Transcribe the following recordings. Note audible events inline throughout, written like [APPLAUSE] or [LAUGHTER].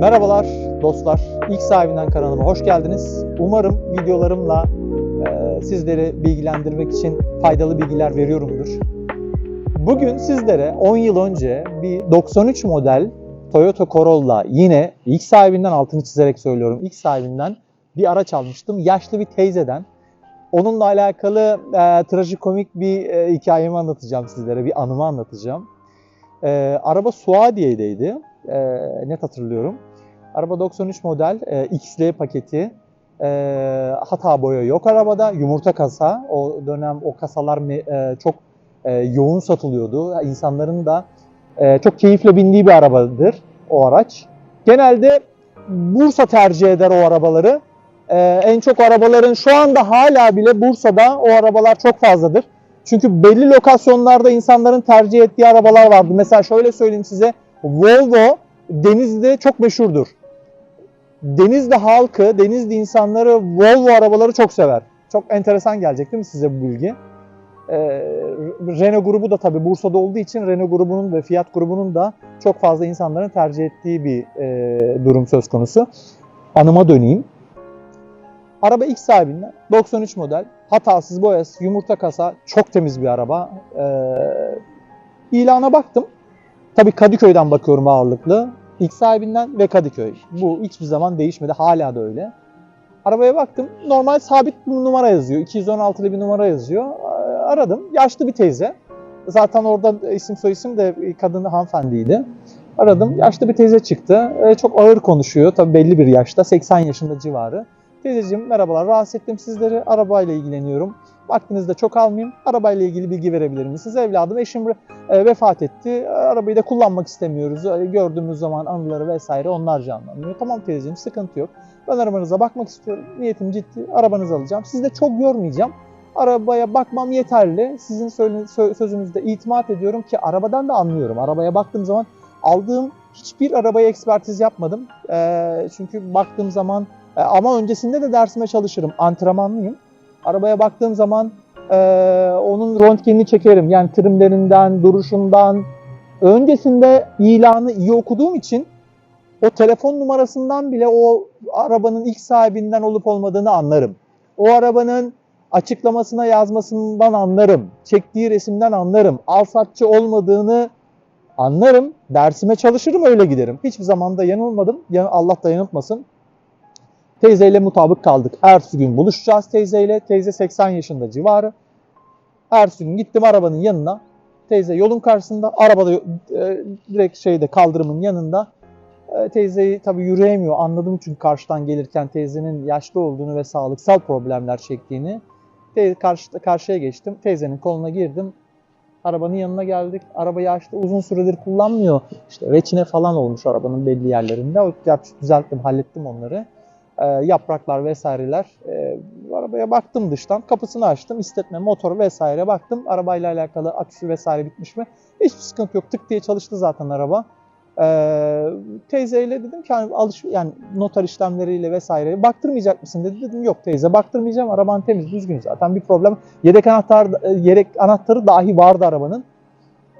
Merhabalar dostlar. İlk sahibinden kanalıma hoş geldiniz. Umarım videolarımla e, sizleri bilgilendirmek için faydalı bilgiler veriyorumdur. Bugün sizlere 10 yıl önce bir 93 model Toyota Corolla yine ilk sahibinden altını çizerek söylüyorum. ilk sahibinden bir araç almıştım. Yaşlı bir teyzeden. Onunla alakalı e, trajikomik bir e, hikayemi anlatacağım sizlere. Bir anımı anlatacağım. E, araba Suadiye'deydi. E, net hatırlıyorum. Araba 93 model e, XL paketi. E, hata boya yok arabada. Yumurta kasa. O dönem o kasalar e, çok e, yoğun satılıyordu. İnsanların da e, çok keyifle bindiği bir arabadır o araç. Genelde Bursa tercih eder o arabaları. E, en çok arabaların şu anda hala bile Bursa'da o arabalar çok fazladır. Çünkü belli lokasyonlarda insanların tercih ettiği arabalar vardı. Mesela şöyle söyleyeyim size. Volvo Denizli'de çok meşhurdur. Denizli halkı, Denizli insanları Volvo arabaları çok sever. Çok enteresan gelecek değil mi size bu bilgi? Ee, Renault grubu da tabii Bursa'da olduğu için Renault grubunun ve Fiat grubunun da çok fazla insanların tercih ettiği bir e, durum söz konusu. Anıma döneyim. Araba ilk sahibinden 93 model, hatasız boyası, yumurta kasa, çok temiz bir araba. Ee, ilana baktım. Tabii Kadıköy'den bakıyorum ağırlıklı. İlk sahibinden ve Kadıköy. Bu hiçbir zaman değişmedi. Hala da öyle. Arabaya baktım. Normal sabit bir numara yazıyor. 216'lı bir numara yazıyor. Aradım. Yaşlı bir teyze. Zaten orada isim soyisim de kadın hanımefendiydi. Aradım. Yaşlı bir teyze çıktı. Ee, Çok ağır konuşuyor. Tabii belli bir yaşta. 80 yaşında civarı. Teyzeciğim merhabalar. Rahatsız ettim sizleri. Arabayla ilgileniyorum. Vaktinizi de çok almayayım. Arabayla ilgili bilgi verebilir misiniz? Evladım eşim e, vefat etti. Arabayı da kullanmak istemiyoruz. Öyle Gördüğümüz zaman anıları vesaire onlar canlanıyor. Tamam teyzeciğim sıkıntı yok. Ben arabanıza bakmak istiyorum. Niyetim ciddi. Arabanızı alacağım. Sizi de çok yormayacağım. Arabaya bakmam yeterli. Sizin sözünüzde itimat ediyorum ki arabadan da anlıyorum. Arabaya baktığım zaman aldığım hiçbir arabaya ekspertiz yapmadım. Ee, çünkü baktığım zaman e, ama öncesinde de dersime çalışırım. Antrenmanlıyım. Arabaya baktığım zaman e, onun röntgenini çekerim. Yani trimlerinden, duruşundan. Öncesinde ilanı iyi okuduğum için o telefon numarasından bile o arabanın ilk sahibinden olup olmadığını anlarım. O arabanın açıklamasına yazmasından anlarım. Çektiği resimden anlarım. Alsatçı olmadığını anlarım. Dersime çalışırım öyle giderim. Hiçbir zaman da yanılmadım. Ya- Allah da yanıltmasın. Teyzeyle mutabık kaldık. Ertesi gün buluşacağız teyzeyle. Teyze 80 yaşında civarı. Ertesi gün gittim arabanın yanına. Teyze yolun karşısında. Arabada e, direkt şeyde kaldırımın yanında. E, teyzeyi tabii yürüyemiyor. Anladım çünkü karşıdan gelirken teyzenin yaşlı olduğunu ve sağlıksal problemler çektiğini. Teyze, karşı, karşıya geçtim. Teyzenin koluna girdim. Arabanın yanına geldik. Arabayı açtı. Uzun süredir kullanmıyor. İşte reçine falan olmuş arabanın belli yerlerinde. Gerçi düzelttim, hallettim onları. E, yapraklar vesaireler. E, arabaya baktım dıştan. Kapısını açtım. İstetme, motor vesaire baktım. Arabayla alakalı aküsü vesaire bitmiş mi? Hiçbir sıkıntı yok. Tık diye çalıştı zaten araba. Ee, teyzeyle dedim ki hani alış yani noter işlemleriyle vesaire baktırmayacak mısın dedi. Dedim yok teyze baktırmayacağım. Araban temiz düzgün zaten bir problem. Yedek anahtar e, yedek anahtarı dahi vardı arabanın.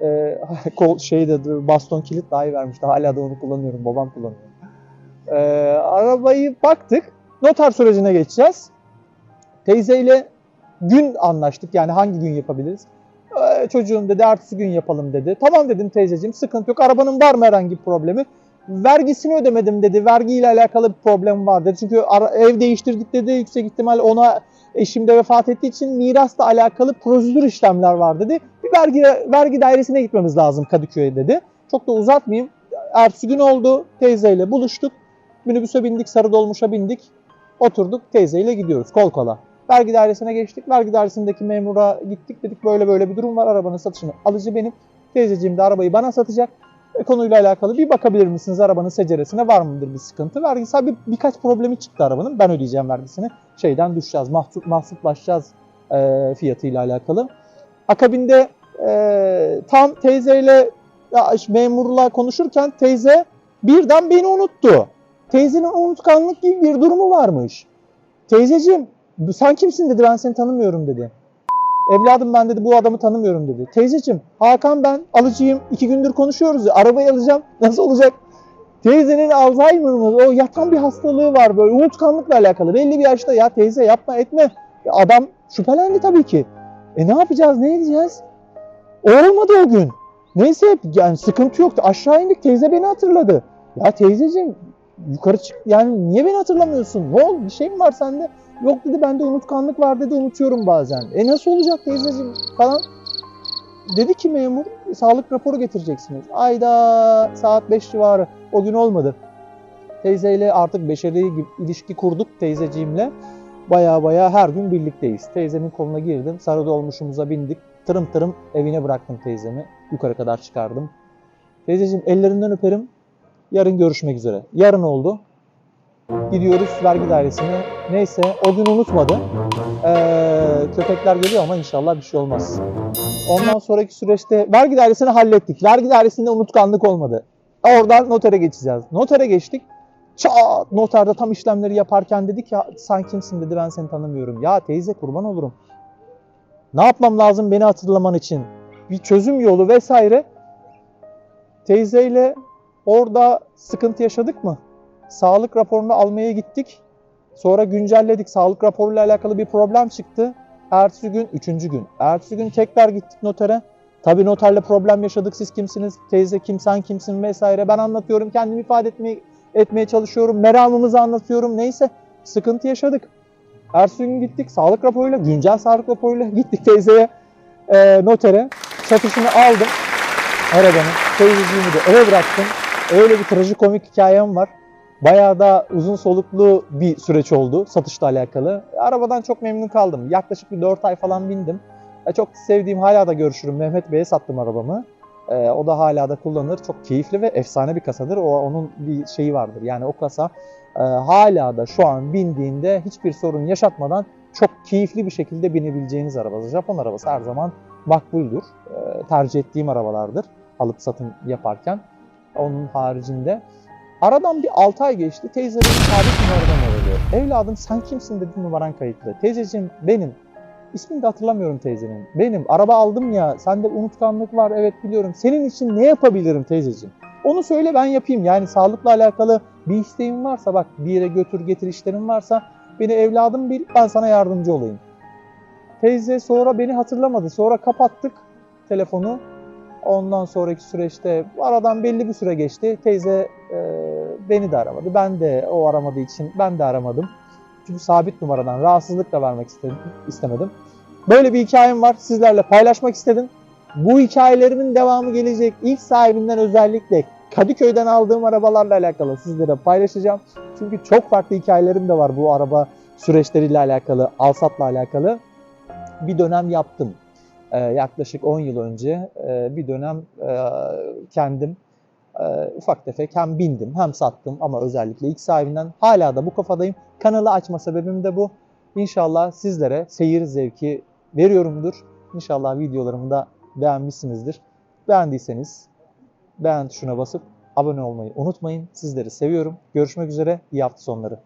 Ee, [LAUGHS] kol şeyde baston kilit dahi vermişti. Hala da onu kullanıyorum. Babam kullanıyor. Ee, arabayı baktık. Noter sürecine geçeceğiz. Teyzeyle gün anlaştık. Yani hangi gün yapabiliriz? Ee, çocuğum dedi ertesi gün yapalım dedi. Tamam dedim teyzeciğim sıkıntı yok. Arabanın var mı herhangi bir problemi? Vergisini ödemedim dedi. Vergiyle alakalı bir problem var dedi. Çünkü ev değiştirdik dedi. Yüksek ihtimal ona eşim de vefat ettiği için mirasla alakalı prosedür işlemler var dedi. Bir vergi vergi dairesine gitmemiz lazım Kadıköy'e dedi. Çok da uzatmayayım. Ertesi gün oldu. Teyzeyle buluştuk. Minibüse bindik, sarı dolmuşa bindik. Oturduk teyzeyle gidiyoruz kol kola. Vergi dairesine geçtik. Vergi dairesindeki memura gittik. Dedik böyle böyle bir durum var. Arabanın satışını alıcı benim. Teyzeciğim de arabayı bana satacak. E, konuyla alakalı bir bakabilir misiniz arabanın seceresine var mıdır bir sıkıntı? Vergisel bir, birkaç problemi çıktı arabanın. Ben ödeyeceğim vergisini. Şeyden düşeceğiz. Mahsup, mahsuplaşacağız e, fiyatıyla alakalı. Akabinde e, tam teyzeyle ya, memurla konuşurken teyze birden beni unuttu. Teyzenin unutkanlık gibi bir durumu varmış. Teyzeciğim sen kimsin dedi ben seni tanımıyorum dedi. Evladım ben dedi bu adamı tanımıyorum dedi. Teyzeciğim Hakan ben alıcıyım iki gündür konuşuyoruz ya arabayı alacağım [LAUGHS] nasıl olacak? Teyzenin Alzheimer mı? O yatan bir hastalığı var böyle unutkanlıkla alakalı. Belli bir yaşta ya teyze yapma etme. Ya Adam şüphelendi tabii ki. E ne yapacağız ne edeceğiz? Olmadı o gün. Neyse yani sıkıntı yoktu. Aşağı indik teyze beni hatırladı. Ya teyzeciğim yukarı çık yani niye beni hatırlamıyorsun? Ne oldu bir şey mi var sende? Yok dedi bende unutkanlık var dedi unutuyorum bazen. E nasıl olacak teyzeciğim falan. Dedi ki memur sağlık raporu getireceksiniz. Ayda saat 5 civarı o gün olmadı. Teyzeyle artık beşeri ilişki kurduk teyzeciğimle. Baya baya her gün birlikteyiz. Teyzemin koluna girdim. Sarı dolmuşumuza bindik. Tırım tırım evine bıraktım teyzemi. Yukarı kadar çıkardım. Teyzeciğim ellerinden öperim. Yarın görüşmek üzere. Yarın oldu. Gidiyoruz vergi dairesine. Neyse o gün unutmadı. Ee, köpekler geliyor ama inşallah bir şey olmaz. Ondan sonraki süreçte vergi dairesini hallettik. Vergi dairesinde unutkanlık olmadı. Oradan notere geçeceğiz. Notere geçtik. Çat noterde tam işlemleri yaparken dedi ki sen kimsin dedi ben seni tanımıyorum. Ya teyze kurban olurum. Ne yapmam lazım beni hatırlaman için? Bir çözüm yolu vesaire. Teyzeyle orada sıkıntı yaşadık mı? Sağlık raporunu almaya gittik. Sonra güncelledik. Sağlık raporuyla alakalı bir problem çıktı. Ertesi gün, üçüncü gün. Ertesi gün tekrar gittik notere. Tabii noterle problem yaşadık. Siz kimsiniz? Teyze kim, sen kimsin vesaire. Ben anlatıyorum. Kendimi ifade etmeye, etmeye çalışıyorum. Meramımızı anlatıyorum. Neyse. Sıkıntı yaşadık. Ertesi gün gittik. Sağlık raporuyla, güncel sağlık raporuyla gittik teyzeye, e, notere. Satışını aldım. Arabanın. Teyzeciğimi de eve bıraktım. Öyle bir trajikomik hikayem var. Bayağı da uzun soluklu bir süreç oldu satışla alakalı. Arabadan çok memnun kaldım. Yaklaşık bir 4 ay falan bindim. E, Çok sevdiğim hala da görüşürüm. Mehmet Bey'e sattım arabamı. E, o da hala da kullanır. Çok keyifli ve efsane bir kasadır. O onun bir şeyi vardır. Yani o kasa e, hala da şu an bindiğinde hiçbir sorun yaşatmadan çok keyifli bir şekilde binebileceğiniz araba. Japon arabası her zaman makbuldür. E, tercih ettiğim arabalardır alıp satım yaparken. Onun haricinde Aradan bir 6 ay geçti. Teyze beni sabit numaradan arıyor. Evladım sen kimsin dedi numaran kayıtlı. Teyzeciğim benim. İsmini de hatırlamıyorum teyzenin. Benim. Araba aldım ya. Sende unutkanlık var. Evet biliyorum. Senin için ne yapabilirim teyzeciğim? Onu söyle ben yapayım. Yani sağlıkla alakalı bir isteğin varsa bak bir yere götür getir işlerin varsa beni evladım bil ben sana yardımcı olayım. Teyze sonra beni hatırlamadı. Sonra kapattık telefonu. Ondan sonraki süreçte aradan belli bir süre geçti. Teyze e, beni de aramadı. Ben de o aramadığı için ben de aramadım. Çünkü sabit numaradan rahatsızlık da vermek istedim, istemedim. Böyle bir hikayem var. Sizlerle paylaşmak istedim. Bu hikayelerimin devamı gelecek. İlk sahibinden özellikle Kadıköy'den aldığım arabalarla alakalı sizlere paylaşacağım. Çünkü çok farklı hikayelerim de var bu araba süreçleriyle alakalı, alsatla alakalı. Bir dönem yaptım. Ee, yaklaşık 10 yıl önce e, bir dönem e, kendim e, ufak tefek hem bindim hem sattım ama özellikle ilk sahibinden hala da bu kafadayım. Kanalı açma sebebim de bu. İnşallah sizlere seyir zevki veriyorumdur. İnşallah videolarımı da beğenmişsinizdir. Beğendiyseniz beğen tuşuna basıp abone olmayı unutmayın. Sizleri seviyorum. Görüşmek üzere. İyi hafta sonları.